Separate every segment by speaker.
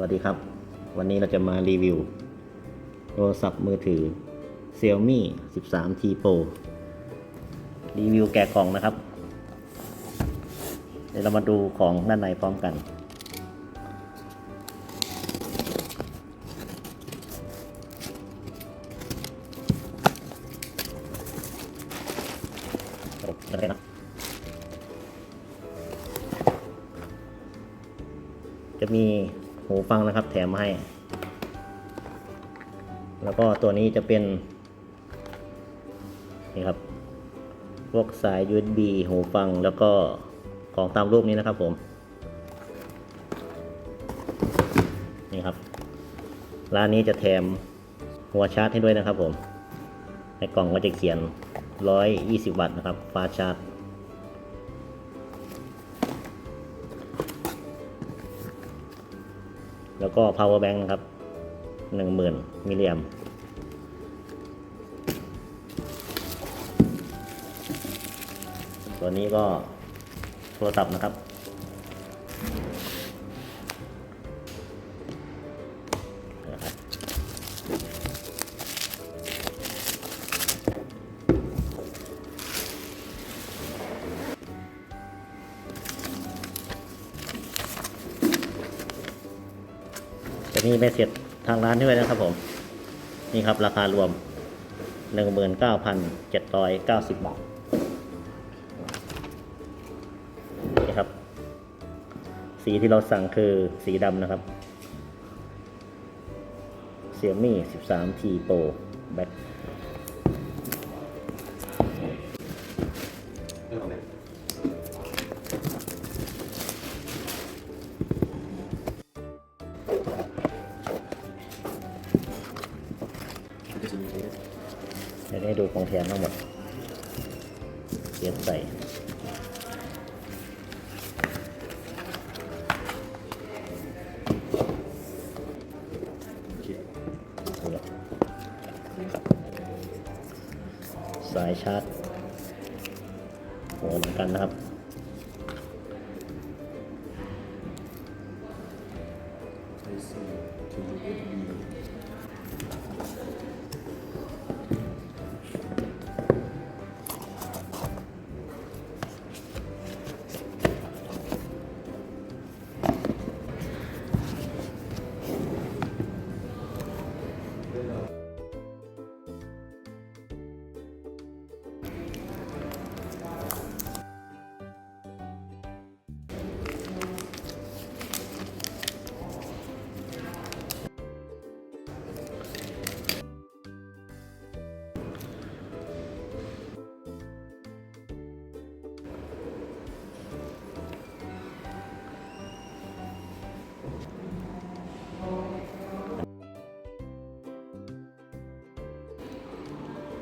Speaker 1: วัสดีครับ วันนี้เราจะมารีวิว โทรศัพท์มือถือ Xiaomi 13T Pro รีวิวแกะกล่องนะครับ เดี๋ยวเรามาดูของด้านในพร้อมกัน ได้นะจะมี หูฟังนะครับ แถมมาให้ แล้วก็ตัวนี้จะเป็น นี่ครับ พวกสาย USB หูฟังแล้วก็ของตามรูปนี้นะครับผม นี่ครับ ร้านนี้จะแถมหัวชาร์จให้ด้วยนะครับผม ในกล่องก็จะเขียน 120 วัตต์นะครับฟ้าชาร์จ แล้วก็ power bank นะครับ 10,000 มิลลิแอมตัวนี้ก็โทรศัพท์นะครับ มีใบเสร็จทางร้านด้วยนะครับผม นี่ครับราคารวม 19,790 บาทนี่ครับ สีที่เราสั่งคือสีดำนะครับเซียมี่ 13T Pro Black จะได้ดูของแถมทั้งหมดเสียบใส่สายชาร์จหัวเหมือนกันนะครับ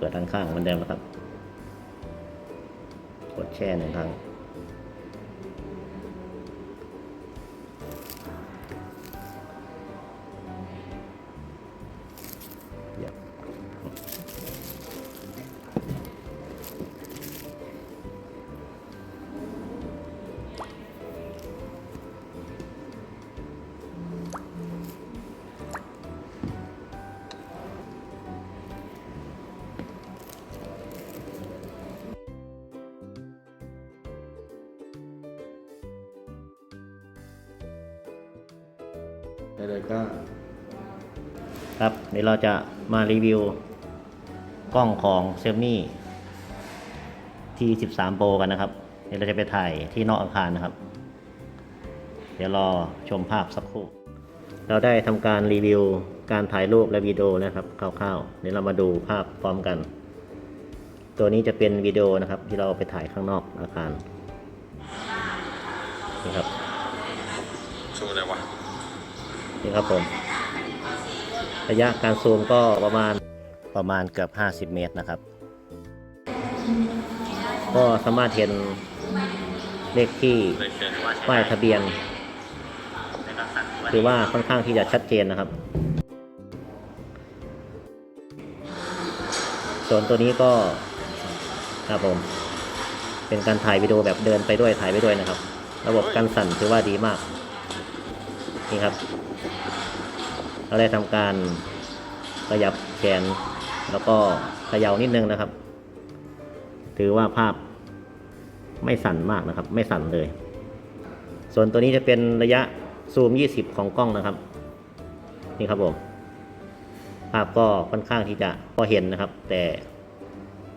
Speaker 1: เปิดด้านข้างเหมือนเดิมนะครับ กดแช่หนึ่งครั้ง ได้เลยก็ ครับเดี๋ยวเราจะมารีวิว กล้องของ Xiaomi T13 Pro กันนะครับ เดี๋ยวเราจะไปถ่ายที่นอกอาคารนะครับ เดี๋ยวรอชมภาพสักครู่ เราได้ทำการรีวิวการถ่ายรูปและวิดีโอนะครับคร่าวๆ เดี๋ยวเรามาดูภาพพร้อมกัน ตัวนี้จะเป็นวิดีโอนะครับที่เราไปถ่ายข้างนอกอาคารนี่ครับ นี่ครับผม ระยะการซูมก็ประมาณประมาณเกือบ 50 เมตรนะครับ ก็สามารถเห็นเลขที่ป้ายทะเบียนคือว่าค่อนข้างที่จะชัดเจนนะครับ ส่วนตัวนี้ก็ครับผม เป็นการถ่ายวิดีโอแบบเดินไปด้วยถ่ายไปด้วยนะครับ ระบบการสั่นถือว่าดีมาก นี่ครับ เราได้ทำการขยับแขนแล้วก็เขย่านิดนึงนะครับ ถือว่าภาพไม่สั่นมากนะครับ ไม่สั่นเลย ส่วนตัวนี้จะเป็นระยะซูม 20 ของกล้องนะครับ นี่ครับผมภาพก็ค่อนข้างที่จะพอเห็นนะครับ แต่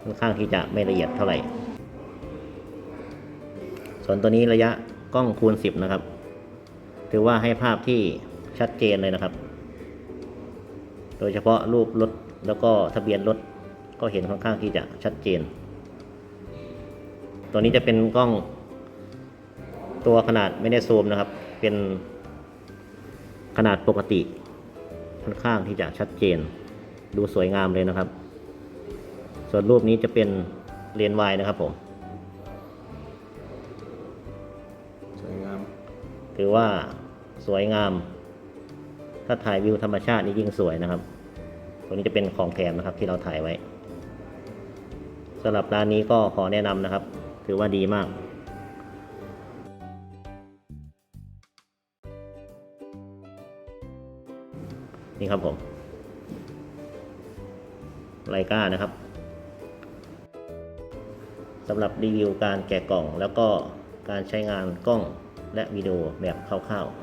Speaker 1: ค่อนข้างที่จะไม่ละเอียดเท่าไหร่ ส่วนตัวนี้ระยะกล้องคูณ 10 นะครับ ถือว่าให้ภาพที่ชัดเจนเลยนะครับ โดยเฉพาะรูปรถแล้วก็ทะเบียนรถก็เห็นค่อนข้างที่จะชัดเจน ตัวนี้จะเป็นกล้องตัวขนาดไม่ได้ซูมนะครับ เป็นขนาดปกติค่อนข้างที่จะชัดเจน ดูสวยงามเลยนะครับ ส่วนรูปนี้จะเป็นเลนส์วายนะครับผม
Speaker 2: สวยงาม
Speaker 1: ถือว่าสวยงาม ถ้าถ่ายวิวธรรมชาตินี่ยิ่งสวยนะครับ ตัวนี้จะเป็นของแถมนะครับที่เราถ่ายไว้สำหรับร้านนี้ก็ขอแนะนำนะครับ ถือว่าดีมากนี่ครับผมไลกานะครับสำหรับรีวิวการแกะกล่องแล้วก็การใช้งานกล้องและวิดีโอแบบคร่าวๆ